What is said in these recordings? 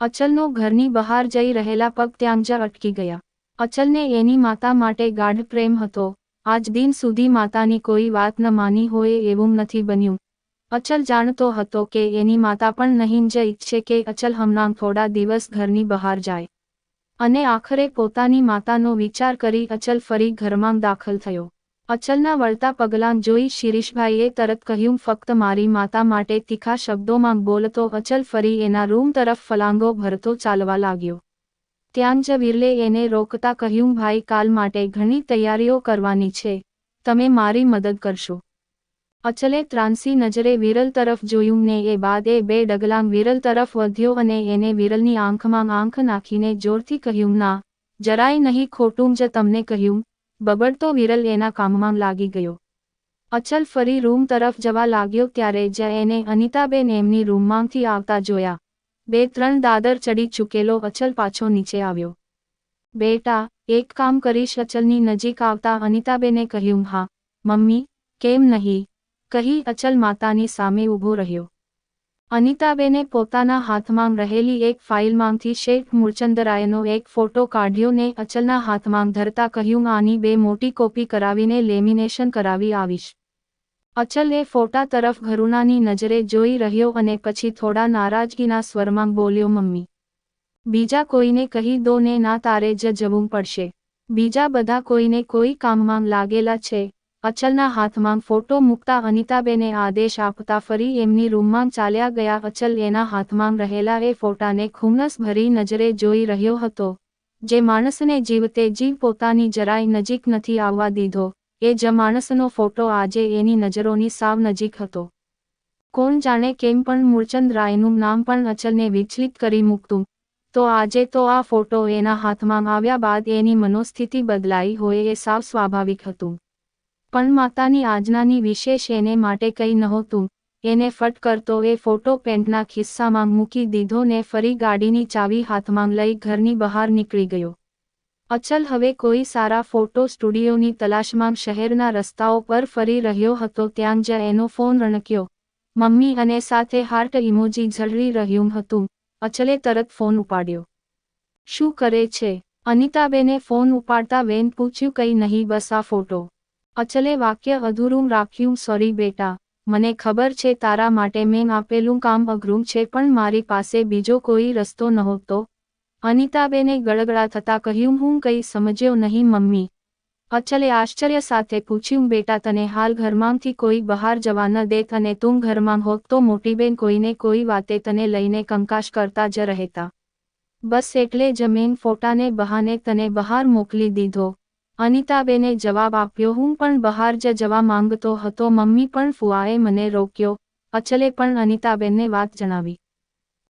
અચલનો ઘરની બહાર જઈ રહેલા પગ ત્યાં જ અટકી ગયા. અચલને એની માતા માટે ગાઢ પ્રેમ હતો. આજ દિન સુધી માતાની કોઈ વાત ન માની હોય એવું નથી બન્યું. અચલ જાણતો હતો કે એની માતા પણ નહીં જ ઈચ્છે કે અચલ હમણાં થોડા દિવસ ઘરની બહાર જાય. અને આખરે પોતાની માતાનો વિચાર કરી અચલ ફરી ઘરમાં દાખલ થયો. અચલના વળતા પગલાં જોઈ શિરીષભાઈએ તરત કહ્યું, ફક્ત મારી માતા માટે તીખા શબ્દોમાં બોલતો અચલ ફરી એના રૂમ તરફ ફલાંગો ભરતો ચાલવા લાગ્યો. ત્યાં જ વિરલે એને રોકતા કહ્યું, ભાઈ, કાલ માટે ઘણી તૈયારીઓ કરવાની છે. તમે મારી મદદ કરશો. અચલે ત્રાંસી નજરે વિરલ તરફ જોયું ને એ બાદ એ બે ડગલાં વિરલ તરફ વધ્યો અને એને વિરલની આંખમાં આંખ નાખીને જોરથી કહ્યું, ના, જરાય નહીં, ખોટું જ તમને કહ્યું. બબડતો વિરલ એના કામમાં લાગી ગયો. અચલ ફરી રૂમ તરફ જવા લાગ્યો ત્યારે જ એને અનિતાબેન એમની રૂમમાંથી આવતા જોયા. બે ત્રણ દાદર ચડી ચૂકેલો અચલ પાછો નીચે આવ્યો. બેટા, એક કામ કરીશ, અચલની નજીક આવતા અનિતાબેને કહ્યું, હા, મમ્મી, કેમ નહીં? કહી અચલ માતાની સામે ઊભો રહ્યો. અનિતાબેને પોતાના હાથમાં રહેલી એક ફાઇલમાંથી શેઠ મૂળચંદરાયનો એક ફોટો કાઢ્યો ને અચલના હાથમાં ધરતા કહ્યું, આની બે મોટી કોપી કરાવીને લેમિનેશન કરાવી આવીશ. અચલ ફોટા તરફ ઘરુણાની નજરે જોઈ રહ્યો અને પછી થોડા નારાજગીના સ્વરમાં બોલ્યો, મમ્મી, બીજા કોઈને કહી દો ને ના, તારે જ જવું પડશે. બીજા બધા કોઈને કોઈ કામમાં લાગેલા છે. અચલના હાથમાં ફોટો મૂકતા અનિતાબેને આદેશ આપતા ફરી એમની રૂમમાં ચાલ્યા ગયા. અચલ એના હાથમાં રહેલા એ ફોટાને ખુમ્નસ ભરી નજરે જોઈ રહ્યો હતો. જે માણસને જીવતે જીવ પોતાની જરાય નજીક નથી આવવા દીધો. એ જ માણસનો ફોટો આજે એની નજરોની સાવ નજીક હતો. કોણ જાણે કેમ પણ મૂળચંદ રાયનું નામ પણ અચલને વિચલિત કરી મૂકતું. તો આજે તો આ ફોટો એના હાથમાં આવ્યા બાદ એની મનોસ્થિતિ બદલાઈ હોય એ સાવ સ્વાભાવિક હતું. પણ માતાની આજનાની વિશેષ એને માટે કંઈ નહોતું. એને ફટ કરતો એ ફોટો પેન્ટના ખિસ્સામાં મૂકી દીધો ને ફરી ગાડીની ચાવી હાથમાં લઈ ઘરની બહાર નીકળી ગયો. અચલ હવે કોઈ સારા ફોટો સ્ટુડિયોની તલાશમાં શહેરના રસ્તાઓ પર ફરી રહ્યો હતો ત્યાં જ એનો ફોન રણક્યો. મમ્મી અને સાથે હાર્ટ ઇમોજી ઝળરી રહ્યું હતું. અચલે તરત ફોન ઉપાડ્યો. શું કરે છે? અનિતાબેને ફોન ઉપાડતા બેન પૂછ્યું, કંઈ નહીં, બસ આ ફોટો. અચલે વાક્ય અધૂરું રાખ્યું, સોરી બેટા, મને ખબર છે તારા માટે મેં આપેલું કામ અઘરું છે, પણ મારી પાસે બીજો કોઈ રસ્તો નહોતો. અનિતાબેને ગળગળા થતાં કહ્યું, હું કંઈ સમજ્યો નહીં, મમ્મી. અચલે આશ્ચર્ય સાથે પૂછ્યું, બેટા, તને હાલ ઘરમાંથી કોઈ બહાર જવા ન દેત અને તું ઘરમાં હોત તો મોટીબેન કોઈને કોઈ વાતે તને લઈને કંકાશ કરતા જ રહેતા. બસ એટલે જમીન ફોટાને બહાને તને બહાર મોકલી દીધો. અનિતાબેને જવાબ આપ્યો, હું પણ બહાર જ જવા માંગતો હતો. મમ્મી પણ ફુઆએ મને રોક્યો. અચલે પણ અનિતાબેનને વાત જણાવી.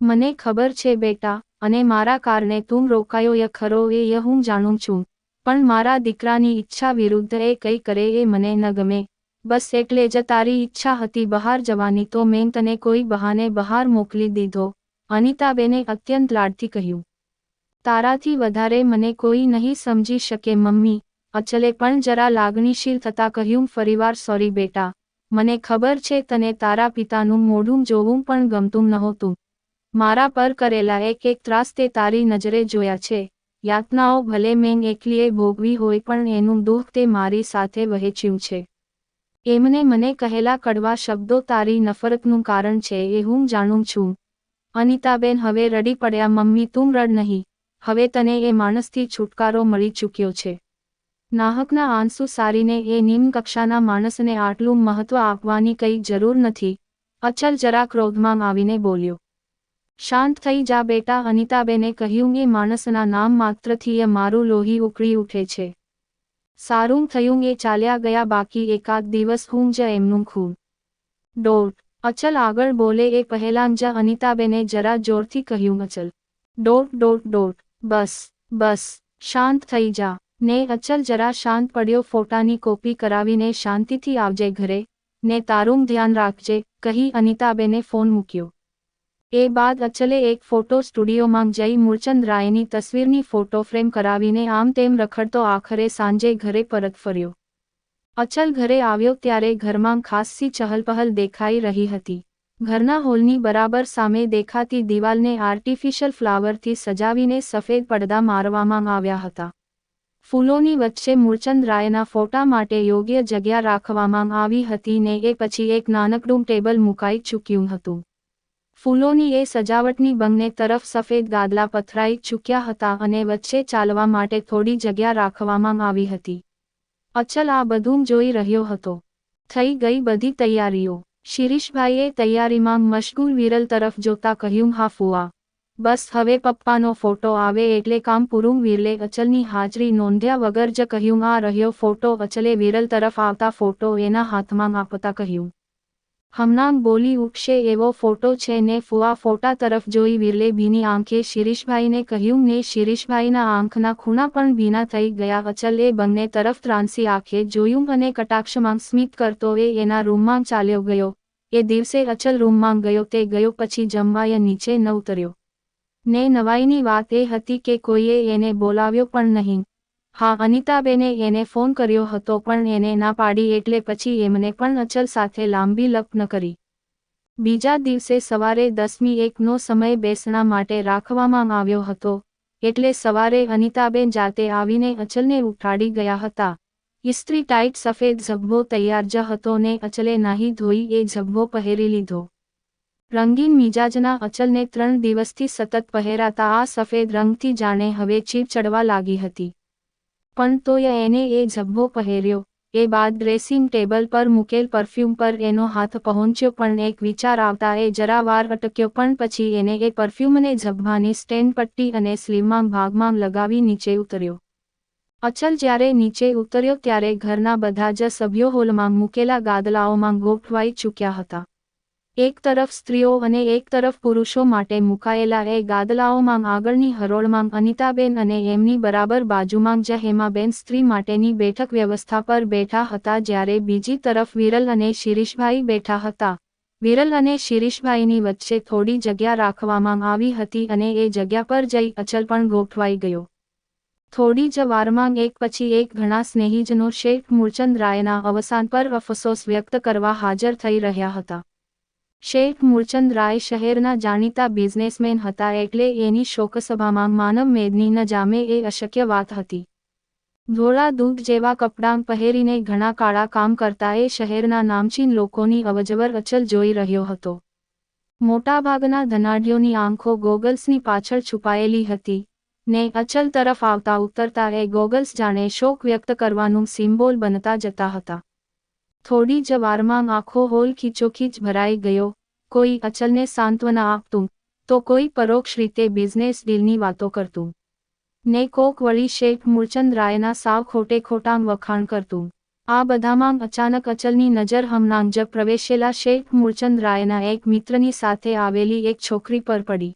મને ખબર છે બેટા, અને મારા કારણે તું રોકાયો ય ખરો, એ ય હું જાણું છું. પણ મારા દીકરાની ઈચ્છા વિરુદ્ધ એ કંઈ કરે એ મને ન ગમે. બસ એટલે જ તારી ઈચ્છા હતી બહાર જવાની, તો મેં તને કોઈ બહાને બહાર મોકલી દીધો. અનિતાબેને અત્યંત લાડથી કહ્યું. તારાથી વધારે મને કોઈ નહીં સમજી શકે મમ્મી. અચલે પણ જરા લાગણીશીલ થતા કહ્યું, ફરીવાર સોરી બેટા. મને ખબર છે તને તારા પિતાનું મોઢું જોવું પણ ગમતું નહોતું. મારા પર કરેલા એક એક ત્રાસ તે તારી નજરે જોયા છે. યાતનાઓ ભલે મેં એકલીએ ભોગવી હોય પણ એનું દુઃખ તે મારી સાથે વહેંચ્યું છે. એમને મને કહેલા કડવા શબ્દો તારી નફરતનું કારણ છે એ હું જાણું છું. અનિતાબેન, હવે રડી પડ્યા, મમ્મી, તું રડ નહીં. હવે તને એ માણસથી છુટકારો મળી ચૂક્યો છે. નાહકના આંસુ સારીને એ નિમ્ન કક્ષાના માણસને આટલું મહત્વ આપવાની કંઈ જરૂર નથી. અચલ જરા ક્રોધમાં આવીને બોલ્યો. શાંત થઈ જા બેટા, અનિતાબેને કહ્યું. એ માણસના નામ માત્રથી એ મારું લોહી ઉકળી ઉઠે છે. સારું થયું એ ચાલ્યા ગયા બાકી એકાદ દિવસ હું જ એમનું ખૂન. ડોટ અચલ આગળ બોલે એ પહેલાં જ અનિતાબેને જરા જોરથી કહ્યું. અચલ ડોટ ડોટ ડોટ બસ બસ, શાંત થઈ જા. ને અચલ જરા શાંત પડ્યો ફોટાની કોપી કરાવીને શાંતિથી આવજે ઘરે, ને તારું ધ્યાન રાખજે, કહી અનિતાબેને ફોન મૂક્યો. એ બાદ અચલે એક ફોટો સ્ટુડિયોમાં જઈ મૂળચંદ રાયની તસવીરની ફોટો ફ્રેમ કરાવીને આમ તેમ રખડતો આખરે સાંજે ઘરે પરત ફર્યો. અચલ ઘરે આવ્યો ત્યારે ઘરમાં ખાસ્સી ચહલપહલ દેખાઈ રહી હતી. ઘરના હોલની બરાબર સામે દેખાતી દિવાલને આર્ટિફિશિયલ ફ્લાવરથી સજાવીને સફેદ પડદા મારવામાં આવ્યા હતા. ફૂલોની વચ્ચે મૂળચંદ રાયના ફોટા માટે યોગ્ય જગ્યા રાખવામાં આવી હતી ને એ પછી એક નાનકડું ટેબલ મુકાઈ ચૂક્યું હતું. ફૂલોની એ સજાવટની બંને તરફ સફેદ ગાદલા પથરાઈ ચૂક્યા હતા અને વચ્ચે ચાલવા માટે થોડી જગ્યા રાખવામાં આવી હતી. અચલ આ બધું જોઈ રહ્યો હતો. થઈ ગઈ બધી તૈયારીઓ. શિરીષભાઈએ તૈયારીમાં મશગુલ વિરલ તરફ જોતા કહ્યું, હા, ફુવા. બસ હવે પપ્પાનો ફોટો આવે એટલે કામ પૂરું વિરલે અચલની હાજરી નોંધ્યા વગર જ કહ્યું, આ રહ્યો ફોટો. અચલે વિરલ તરફ આવતા ફોટો એના હાથમાં આપતા કહ્યું, હમણાં બોલી ઉઠશે એવો ફોટો છે ને ફુવા ફોટા તરફ જોઈ વિરલે ભીની આંખે શિરીષભાઈને કહ્યું, ને શિરીષભાઈના આંખના ખૂણા પણ ભીના થઈ ગયા. અચલે બંને તરફ ત્રાંસી આંખે જોયું અને કટાક્ષમાં સ્મિત કરતો એ એના રૂમમાં ચાલ્યો ગયો. એ દિવસે અચલ રૂમમાં ગયો, તે ગયો પછી જમવાય નીચે ન ઉતર્યો ને નવાઈની વાત એ હતી કે કોઈએ એને બોલાવ્યો પણ નહીં. હા, અનિતાબેને એને ફોન કર્યો હતો પણ એને ના પાડી એટલે પછી એમને પણ અચલ સાથે લાંબી લપ કરી. બીજા દિવસે સવારે દસમી એકનો સમય બેસણા માટે રાખવામાં આવ્યો હતો, એટલે સવારે અનિતાબેન જાતે આવીને અચલને ઉઠાડી ગયા હતા. ઇસ્ત્રી ટાઈટ સફેદ ઝભ્ભો તૈયાર જ હતો ને અચલે નાહી ધોઈ એ ઝભ્ભો પહેરી લીધો. રંગીન મિજાજના અચલને ત્રણ દિવસથી સતત પહેરાતા આ સફેદ રંગથી જાણે હવે ચીપ ચડવા લાગી હતી. પણ તોય એને એ ઝભ્ભો પહેર્યો. એ બાદ ડ્રેસિંગ ટેબલ પર મૂકેલ પરફ્યુમ પર એનો હાથ પહોંચ્યો પણ એક વિચાર આવતા એ જરા વાર અટક્યો પણ પછી એને એ પરફ્યુમને ઝભ્ભાની સ્ટેન્ડ પટ્ટી અને સ્લીવમાં ભાગમાં લગાવી નીચે ઉતર્યો. અચલ જ્યારે નીચે ઉતર્યો ત્યારે ઘરના બધા જ સભ્યો હોલમાં મૂકેલા ગાદલાઓમાં ગોઠવાઈ ચૂક્યા હતા. એક તરફ સ્ત્રીઓ અને એક તરફ પુરુષો માટે મુકાયેલા એ ગાદલાઓમાં આગળની હરોળમાં અનિતાબેન અને એમની બરાબર બાજુમાં જ હેમાબેન સ્ત્રી માટેની બેઠક વ્યવસ્થા પર બેઠા હતા જ્યારે બીજી તરફ વિરલ અને શિરીષભાઈ બેઠા હતા. વિરલ અને શિરીષભાઈની વચ્ચે થોડી જગ્યા રાખવામાં આવી હતી અને એ જગ્યા પર જઈ અચલ પણ ગોઠવાઈ ગયો. થોડી જ વારમાં એક પછી એક ઘણા સ્નેહીજનો શેખ મૂળચંદ રાયના અવસાન પર અફસોસ વ્યક્ત કરવા હાજર થઈ રહ્યા હતા. શેખ મૂળચંદ રાય શહેરના જાણીતા બિઝનેસમેન હતા એટલે એની શોકસભામાં માનવ મેદની ન જામે એ અશક્ય વાત હતી. ધોળા દૂધ જેવા કપડાં પહેરીને ઘણા કાળા કામ કરતા એ શહેરના નામચીન લોકોની અવજવર અચલ જોઈ રહ્યો હતો. મોટાભાગના ધનાઢ્યોની આંખો ગોગલ્સની પાછળ છુપાયેલી હતી. ને અચલ તરફ આવતા ઉતરતા એ ગોગલ્સ જાણે શોક વ્યક્ત કરવાનું સિમ્બોલ બનતા જતા હતા. થોડી જ વારમાં આખો હોલ ખીચોખીચ ભરાઈ ગયો. કોઈ અચલને સાંત્વના આપતું, તો કોઈ પરોક્ષ રીતે બિઝનેસ ડીલની વાતો કરતું. ને કોક વળી શેખ મૂળચંદ રાયના સાવ ખોટે ખોટાંગ વખાણ કરતું. આ બધામાં અચાનક અચલની નજર હમણાં જ પ્રવેશેલા શેખ મૂળચંદ રાયના એક મિત્રની સાથે આવેલી એક છોકરી પર પડી.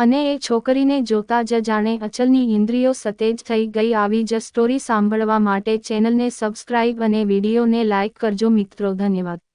અને એ છોકરીને જોતા જ જાણે અચલની ઇન્દ્રિયો સતેજ થઈ ગઈ આવી જ સ્ટોરી સાંભળવા માટે ચેનલને સબસ્ક્રાઇબ અને વિડીયોને લાઇક કરજો મિત્રો, ધન્યવાદ.